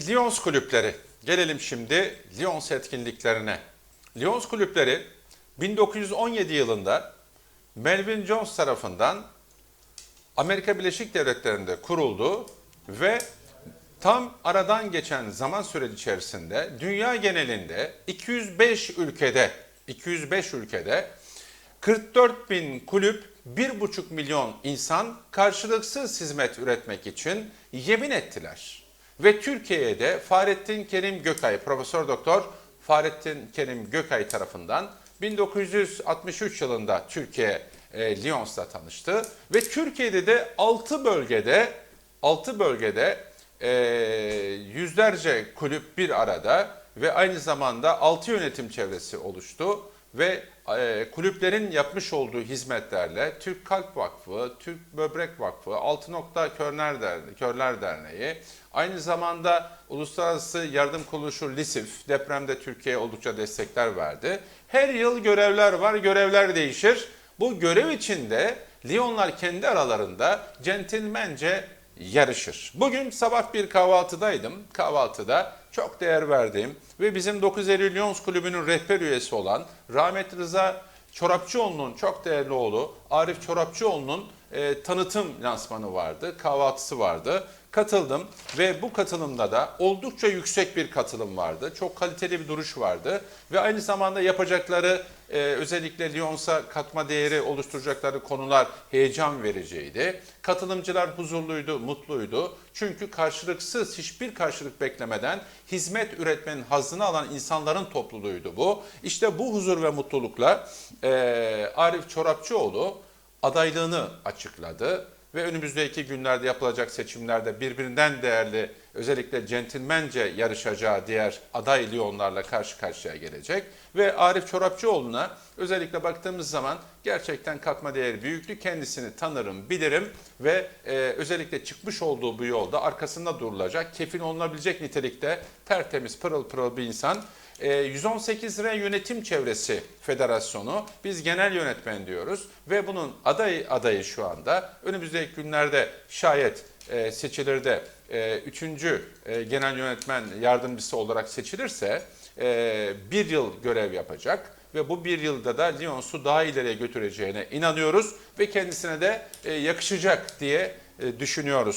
Lyons kulüpleri. Gelelim şimdi Lyons etkinliklerine. Lyons kulüpleri 1917 yılında Melvin Jones tarafından Amerika Birleşik Devletleri'nde kuruldu ve tam aradan geçen zaman süreci içerisinde dünya genelinde 205 ülkede 205 ülkede 44 bin kulüp 1,5 milyon insan karşılıksız hizmet üretmek için yemin ettiler. Ve Türkiye'ye de Fahrettin Kerim Gökay, Profesör Doktor Fahrettin Kerim Gökay tarafından 1963 yılında Türkiye e, Lyons'ta tanıştı. Ve Türkiye'de de 6 bölgede 6 bölgede e, yüzlerce kulüp bir arada ve aynı zamanda 6 yönetim çevresi oluştu ve e, kulüplerin yapmış olduğu hizmetlerle Türk Kalp Vakfı, Türk Böbrek Vakfı, Altı Nokta Körler Derneği, Körler Derneği, aynı zamanda Uluslararası Yardım Kuruluşu LİSİF depremde Türkiye'ye oldukça destekler verdi. Her yıl görevler var, görevler değişir. Bu görev içinde Lyonlar kendi aralarında centilmence yarışır. Bugün sabah bir kahvaltıdaydım. Kahvaltıda çok değer verdiğim ve bizim 9 Eylül Lyons Kulübü'nün rehber üyesi olan rahmetli Rıza Çorapçıoğlu'nun çok değerli oğlu Arif Çorapçıoğlu'nun e, tanıtım lansmanı vardı, kahvaltısı vardı. Katıldım ve bu katılımda da oldukça yüksek bir katılım vardı. Çok kaliteli bir duruş vardı ve aynı zamanda yapacakları e, özellikle Lyons'a katma değeri oluşturacakları konular heyecan vericiydi. Katılımcılar huzurluydu, mutluydu. Çünkü karşılıksız, hiçbir karşılık beklemeden hizmet üretmenin hazzını alan insanların topluluğuydu bu. İşte bu huzur ve mutlulukla e, Arif Çorapçıoğlu adaylığını açıkladı ve önümüzdeki günlerde yapılacak seçimlerde birbirinden değerli özellikle centilmence yarışacağı diğer aday Lyonlarla karşı karşıya gelecek. Ve Arif Çorapçıoğlu'na özellikle baktığımız zaman gerçekten katma değeri büyüklü. Kendisini tanırım, bilirim ve e, özellikle çıkmış olduğu bu yolda arkasında durulacak, kefil olunabilecek nitelikte tertemiz, pırıl pırıl bir insan. E, 118 lira yönetim çevresi federasyonu biz genel yönetmen diyoruz ve bunun aday adayı şu anda önümüzdeki günlerde şayet e, seçilir de e, üçüncü e, genel yönetmen yardımcısı olarak seçilirse e, bir yıl görev yapacak ve bu bir yılda da Lyons'u daha ileriye götüreceğine inanıyoruz ve kendisine de e, yakışacak diye e, düşünüyoruz.